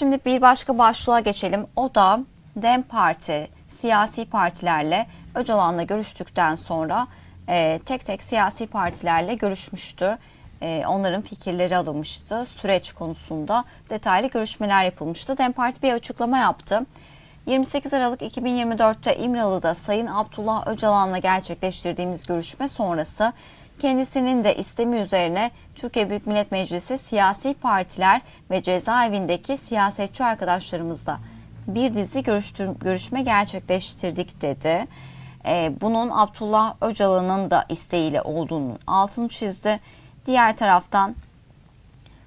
şimdi bir başka başlığa geçelim. O da DEM Parti siyasi partilerle Öcalan'la görüştükten sonra e, tek tek siyasi partilerle görüşmüştü. E, onların fikirleri alınmıştı. Süreç konusunda detaylı görüşmeler yapılmıştı. DEM Parti bir açıklama yaptı. 28 Aralık 2024'te İmralı'da Sayın Abdullah Öcalan'la gerçekleştirdiğimiz görüşme sonrası kendisinin de istemi üzerine Türkiye Büyük Millet Meclisi siyasi partiler ve cezaevindeki siyasetçi arkadaşlarımızla bir dizi görüşme gerçekleştirdik dedi. Ee, bunun Abdullah Öcalan'ın da isteğiyle olduğunu altını çizdi. Diğer taraftan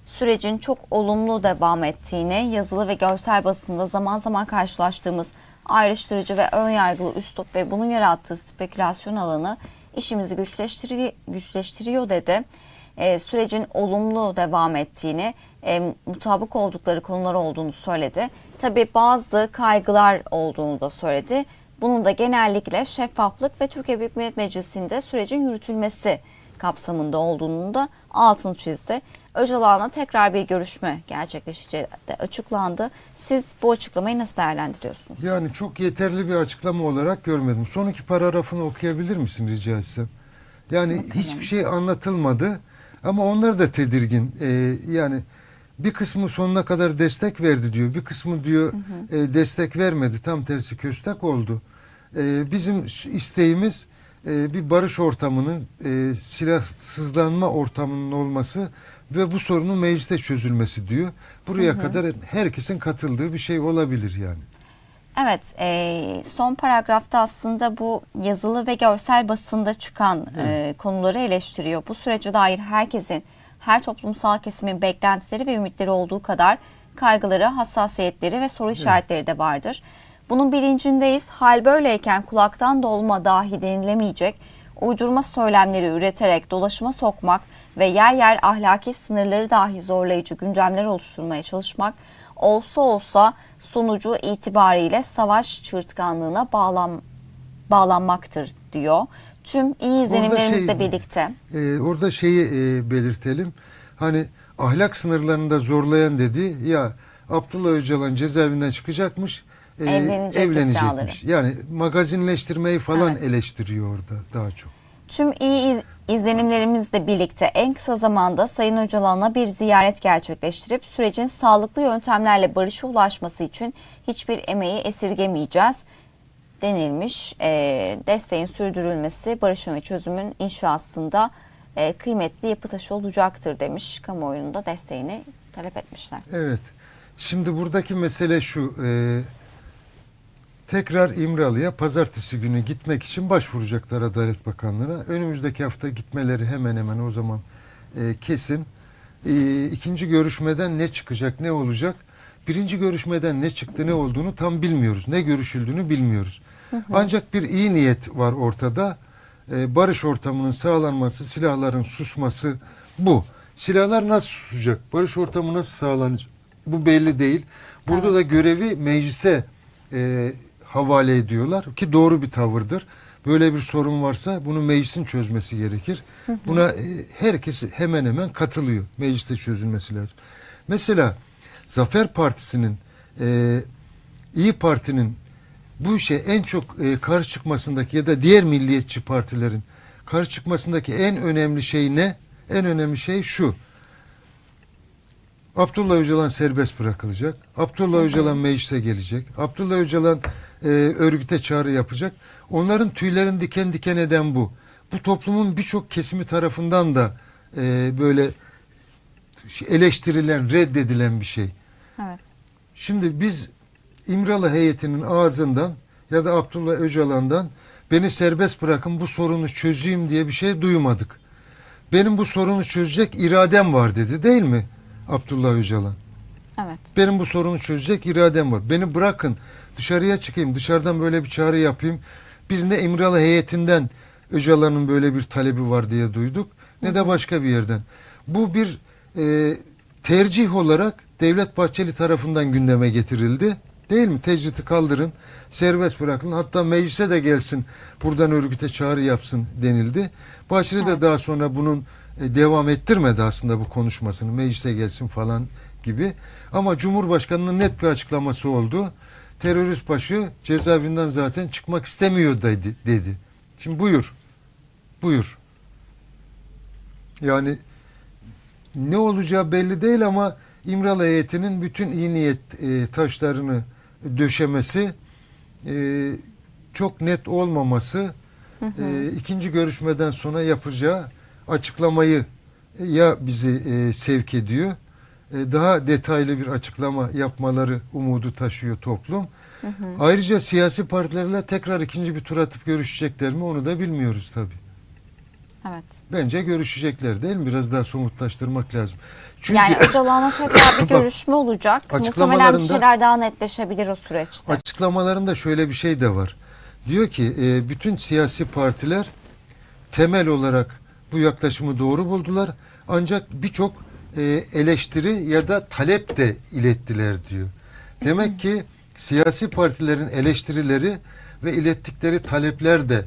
sürecin çok olumlu devam ettiğini, yazılı ve görsel basında zaman zaman karşılaştığımız ayrıştırıcı ve önyargılı üslup ve bunun yarattığı spekülasyon alanı işimizi güçleştiri- güçleştiriyor dedi. Ee, sürecin olumlu devam ettiğini, e, mutabık oldukları konular olduğunu söyledi. Tabii bazı kaygılar olduğunu da söyledi. Bunun da genellikle şeffaflık ve Türkiye Büyük Millet Meclisi'nde sürecin yürütülmesi kapsamında olduğunu da altını çizdi. Öcalan'la tekrar bir görüşme gerçekleşeceği de açıklandı. Siz bu açıklamayı nasıl değerlendiriyorsunuz? Yani çok yeterli bir açıklama olarak görmedim. Son iki paragrafını okuyabilir misin rica etsem? Yani hiçbir şey anlatılmadı ama onlar da tedirgin. Ee, yani bir kısmı sonuna kadar destek verdi diyor. Bir kısmı diyor e, destek vermedi. Tam tersi köstek oldu. Ee, bizim isteğimiz e, bir barış ortamının, e, silahsızlanma ortamının olması ve bu sorunun mecliste çözülmesi diyor. Buraya kadar herkesin katıldığı bir şey olabilir yani. Evet, e, son paragrafta aslında bu yazılı ve görsel basında çıkan e, konuları eleştiriyor. Bu sürece dair herkesin, her toplumsal kesimin beklentileri ve ümitleri olduğu kadar kaygıları, hassasiyetleri ve soru işaretleri de vardır. Bunun bilincindeyiz. Hal böyleyken kulaktan dolma dahi denilemeyecek uydurma söylemleri üreterek dolaşıma sokmak ve yer yer ahlaki sınırları dahi zorlayıcı gündemler oluşturmaya çalışmak olsa olsa sonucu itibariyle savaş çığırtkanlığına bağlan, bağlanmaktır diyor. Tüm iyi izlenimlerimizle şey- birlikte. Ee, orada şeyi e, belirtelim. Hani ahlak sınırlarını da zorlayan dedi. Ya Abdullah Öcalan cezaevinden çıkacakmış. E, Evlenecek evlenecekmiş. Yani magazinleştirmeyi falan Evet. eleştiriyor orada daha çok. Tüm iyi iz- izlenimlerimizle birlikte en kısa zamanda Sayın Öcalan'a bir ziyaret gerçekleştirip sürecin sağlıklı yöntemlerle barışa ulaşması için hiçbir emeği esirgemeyeceğiz denilmiş. E, desteğin sürdürülmesi barışın ve çözümün inşasında e, kıymetli yapı taşı olacaktır demiş. Kamuoyunun da desteğini talep etmişler. Evet. Şimdi buradaki mesele şu. e, tekrar İmralı'ya pazartesi günü gitmek için başvuracaklar Adalet Bakanlığı'na. Önümüzdeki hafta gitmeleri hemen hemen o zaman e, kesin. E, ikinci görüşmeden ne çıkacak, ne olacak? Birinci görüşmeden ne çıktı, ne olduğunu tam bilmiyoruz. Ne görüşüldüğünü bilmiyoruz. Ancak bir iyi niyet var ortada. E, barış ortamının sağlanması, silahların susması bu. Silahlar nasıl susacak? Barış ortamı nasıl sağlanacak? Bu belli değil. Burada da görevi meclise e, havale ediyorlar ki doğru bir tavırdır. Böyle bir sorun varsa bunu meclisin çözmesi gerekir. Buna e, herkes hemen hemen katılıyor. Mecliste çözülmesi lazım. Mesela Zafer Partisi'nin e, İyi Parti'nin bu işe en çok e, karşı çıkmasındaki ya da diğer milliyetçi partilerin karşı çıkmasındaki en önemli şey ne? En önemli şey şu. Abdullah Öcalan serbest bırakılacak. Abdullah Öcalan meclise gelecek. Abdullah Öcalan e, örgüte çağrı yapacak. Onların tüylerini diken diken eden bu. Bu toplumun birçok kesimi tarafından da e, böyle eleştirilen, reddedilen bir şey. Evet. Şimdi biz İmralı heyetinin ağzından ya da Abdullah Öcalan'dan beni serbest bırakın bu sorunu çözeyim diye bir şey duymadık. Benim bu sorunu çözecek iradem var dedi değil mi Abdullah Öcalan? Evet. Benim bu sorunu çözecek iradem var. Beni bırakın dışarıya çıkayım dışarıdan böyle bir çağrı yapayım. Biz ne İmralı heyetinden Öcalan'ın böyle bir talebi var diye duyduk ne de başka bir yerden. Bu bir e, tercih olarak Devlet Bahçeli tarafından gündeme getirildi. Değil mi? Tecriti kaldırın, serbest bırakın. Hatta meclise de gelsin, buradan örgüte çağrı yapsın denildi. Bahçeli de daha sonra bunun e, devam ettirmedi aslında bu konuşmasını. Meclise gelsin falan gibi. Ama Cumhurbaşkanı'nın net bir açıklaması oldu. Terörist başı cezaevinden zaten çıkmak istemiyor dedi. dedi. Şimdi buyur. Buyur. Yani ne olacağı belli değil ama İmralı heyetinin bütün iyi niyet e, taşlarını döşemesi e, çok net olmaması e, ikinci görüşmeden sonra yapacağı açıklamayı ya bizi e, sevk ediyor daha detaylı bir açıklama yapmaları umudu taşıyor toplum. Ayrıca siyasi partilerle tekrar ikinci bir tur atıp görüşecekler mi onu da bilmiyoruz tabii. Evet. Bence görüşecekler değil mi? Biraz daha somutlaştırmak lazım. Çünkü Yani Öcalan'la tekrar bir görüşme olacak. Muhtemelen bir şeyler daha netleşebilir o süreçte. açıklamalarında şöyle bir şey de var. Diyor ki e, bütün siyasi partiler temel olarak bu yaklaşımı doğru buldular. Ancak birçok e, eleştiri ya da talep de ilettiler diyor. Demek ki siyasi partilerin eleştirileri ve ilettikleri talepler de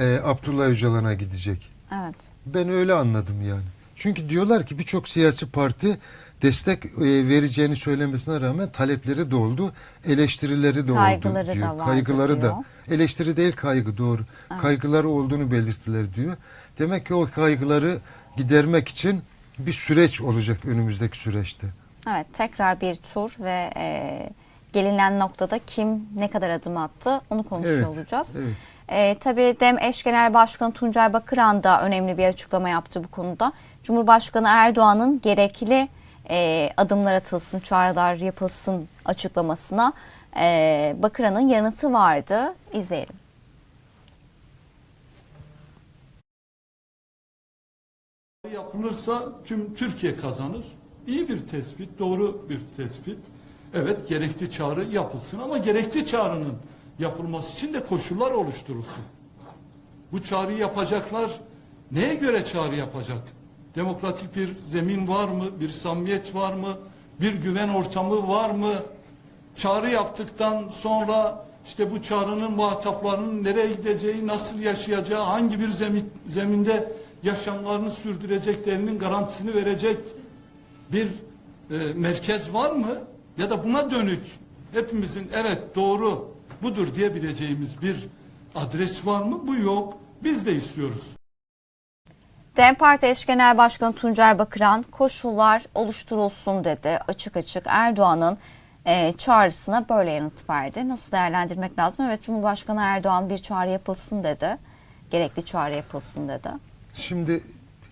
e, Abdullah Öcalan'a gidecek. Evet. Ben öyle anladım yani. Çünkü diyorlar ki birçok siyasi parti destek e, vereceğini söylemesine rağmen talepleri de oldu, eleştirileri de Kaygıları oldu diyor. da Kaygıları diyor. da. Eleştiri değil kaygı doğru. Kaygıları olduğunu belirttiler diyor. Demek ki o kaygıları gidermek için bir süreç olacak önümüzdeki süreçte. Evet. Tekrar bir tur ve e, gelinen noktada kim ne kadar adım attı onu konuşuyor Evet, olacağız. evet. E, tabii DEM eş genel başkanı Tuncer Bakıran da önemli bir açıklama yaptı bu konuda. Cumhurbaşkanı Erdoğan'ın gerekli e, adımlar atılsın, çağrılar yapılsın açıklamasına e, Bakıran'ın yanıtı vardı. İzleyelim. Yapılırsa tüm Türkiye kazanır. İyi bir tespit, doğru bir tespit. Evet gerekli çağrı yapılsın ama gerekli çağrının yapılması için de koşullar oluşturulsun. Bu çağrıyı yapacaklar neye göre çağrı yapacak? Demokratik bir zemin var mı? Bir samimiyet var mı? Bir güven ortamı var mı? Çağrı yaptıktan sonra işte bu çağrının muhataplarının nereye gideceği, nasıl yaşayacağı, hangi bir zemin, zeminde yaşamlarını sürdüreceklerinin garantisini verecek bir e, merkez var mı? Ya da buna dönük hepimizin evet doğru budur diyebileceğimiz bir adres var mı? Bu yok. Biz de istiyoruz. DEM Parti eş genel başkanı Tuncer Bakıran koşullar oluşturulsun dedi açık açık. Erdoğan'ın e, çağrısına böyle yanıt verdi. Nasıl değerlendirmek lazım? Evet Cumhurbaşkanı Erdoğan bir çağrı yapılsın dedi. Gerekli çağrı yapılsın dedi. Şimdi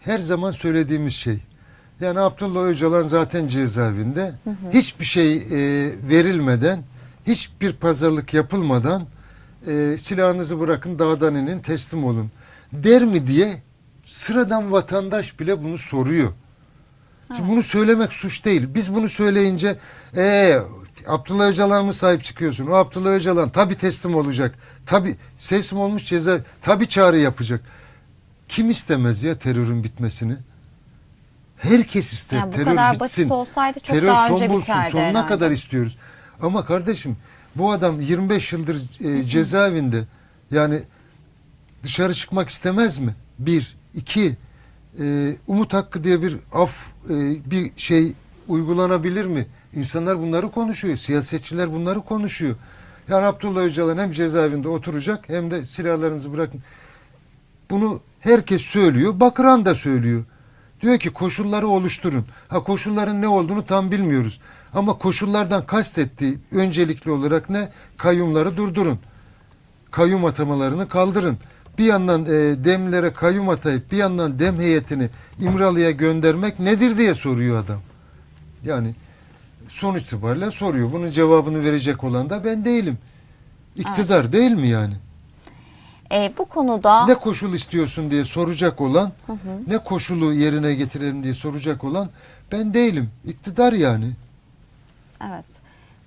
her zaman söylediğimiz şey. Yani Abdullah Öcalan zaten cezaevinde. Hiçbir şey e, verilmeden, hiçbir pazarlık yapılmadan e, silahınızı bırakın dağdan inin teslim olun. Der mi diye sıradan vatandaş bile bunu soruyor. Şimdi bunu söylemek suç değil. Biz bunu söyleyince ee, Abdullah Öcalan mı sahip çıkıyorsun? O Abdullah Öcalan tabi teslim olacak. Tabi teslim olmuş ceza tabi çağrı yapacak. Kim istemez ya terörün bitmesini? Herkes ister Yani bu terör kadar bitsin. olsaydı çok terör daha son önce bulsun. Sonuna herhalde. kadar istiyoruz. Ama kardeşim bu adam 25 yıldır e, cezaevinde. Yani dışarı çıkmak istemez mi? Bir. iki e, umut hakkı diye bir af e, bir şey uygulanabilir mi? İnsanlar bunları konuşuyor. Siyasetçiler bunları konuşuyor. Yani Abdullah Öcalan hem cezaevinde oturacak hem de silahlarınızı bırakın. Bunu herkes söylüyor. Bakıran da söylüyor. Diyor ki koşulları oluşturun. Ha koşulların ne olduğunu tam bilmiyoruz. Ama koşullardan kastettiği öncelikli olarak ne? Kayyumları durdurun. Kayyum atamalarını kaldırın. Bir yandan e, demlere kayyum atayıp bir yandan dem heyetini İmralı'ya göndermek nedir diye soruyor adam. Yani sonuç itibariyle soruyor. Bunun cevabını verecek olan da ben değilim. İktidar değil mi yani? E, bu konuda Ne koşul istiyorsun diye soracak olan, ne koşulu yerine getirelim diye soracak olan ben değilim. İktidar yani. Evet.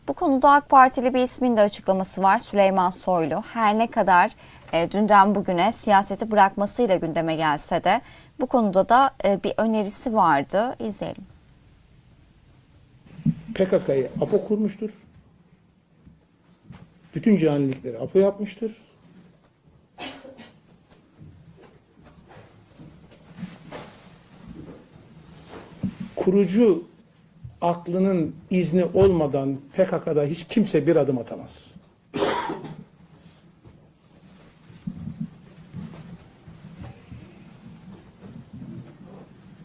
Bu konuda AK Partili bir ismin de açıklaması var. Süleyman Soylu. Her ne kadar e, dünden bugüne siyaseti bırakmasıyla gündeme gelse de bu konuda da e, bir önerisi vardı. İzleyelim. PKK'yı APO kurmuştur. Bütün canilikleri APO yapmıştır. Kurucu aklının izni olmadan PKK'da hiç kimse bir adım atamaz.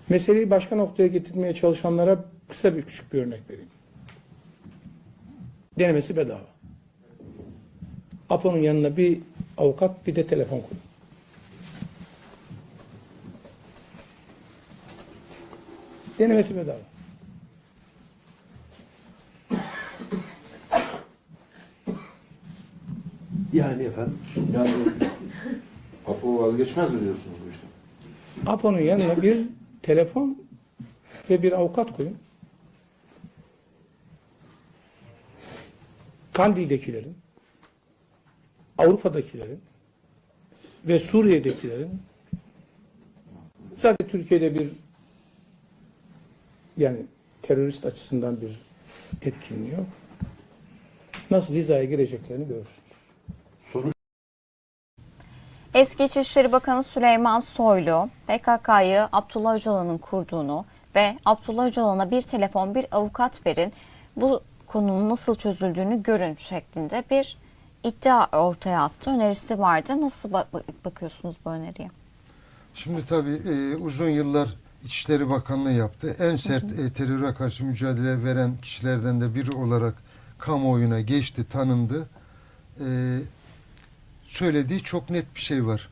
Meseleyi başka noktaya getirmeye çalışanlara kısa bir küçük bir örnek vereyim. Denemesi bedava. Apo'nun yanına bir avukat bir de telefon koyun. Denemesi bedava. Yani efendim. Yani Apo vazgeçmez mi diyorsunuz bu işten? Apo'nun yanına bir telefon ve bir avukat koyun. Kandil'dekilerin, Avrupa'dakilerin ve Suriye'dekilerin zaten Türkiye'de bir yani terörist açısından bir etkinliği yok. Nasıl hizaya gireceklerini görürsün. Sonuç Eski İçişleri Bakanı Süleyman Soylu, PKK'yı Abdullah Öcalan'ın kurduğunu ve Abdullah Öcalan'a bir telefon, bir avukat verin, bu konunun nasıl çözüldüğünü görün şeklinde bir iddia ortaya attı. Önerisi vardı. Nasıl bak- bakıyorsunuz bu öneriye? Şimdi tabii e, uzun yıllar İçişleri Bakanlığı yaptı. En sert e, teröre karşı mücadele veren kişilerden de biri olarak kamuoyuna geçti, tanındı. E, söylediği çok net bir şey var.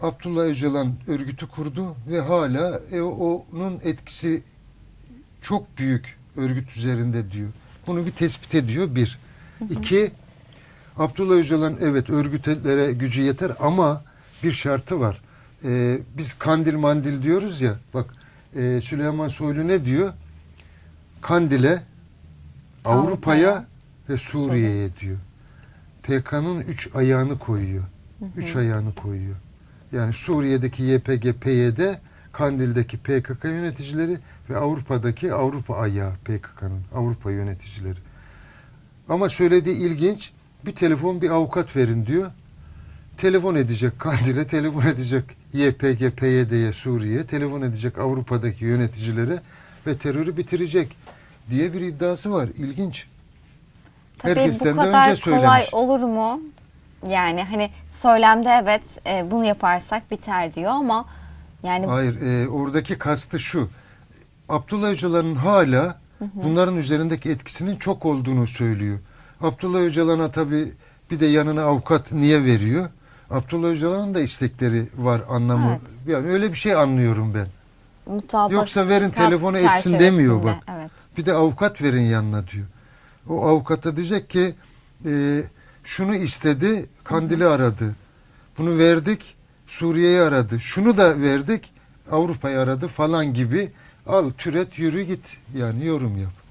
Abdullah Öcalan örgütü kurdu ve hala e, onun etkisi çok büyük örgüt üzerinde diyor. Bunu bir tespit ediyor bir. İki, Abdullah Öcalan evet örgütlere gücü yeter ama bir şartı var. Ee, biz kandil mandil diyoruz ya bak e, Süleyman Soylu ne diyor? Kandil'e, Avrupa'ya ve Suriye'ye diyor. PKK'nın üç ayağını koyuyor. Üç ayağını koyuyor. Yani Suriye'deki YPG, PYD, Kandil'deki PKK yöneticileri ve Avrupa'daki Avrupa ayağı PKK'nın, Avrupa yöneticileri. Ama söylediği ilginç, bir telefon bir avukat verin diyor. Telefon edecek Kandil'e, telefon edecek YPG, PYD'ye, Suriye'ye, telefon edecek Avrupa'daki yöneticilere ve terörü bitirecek diye bir iddiası var. İlginç. Tabii Herkesten bu de kadar önce kolay söylemiş. olur mu? Yani hani söylemde evet e, bunu yaparsak biter diyor ama yani Hayır, e, oradaki kastı şu. Abdullah Öcalan'ın hala bunların üzerindeki etkisinin çok olduğunu söylüyor. Abdullah Öcalan'a tabii bir de yanına avukat niye veriyor? Abdullah Öcalan'ın da istekleri var anlamı. Evet. Yani öyle bir şey anlıyorum ben. mutabakat Yoksa verin telefonu etsin demiyor bak. Evet. Bir de avukat verin yanına diyor. O avukata diyecek ki e, şunu istedi, Kandil'i aradı. Bunu verdik, Suriye'yi aradı. Şunu da verdik, Avrupa'yı aradı falan gibi. Al türet yürü git. Yani yorum yap.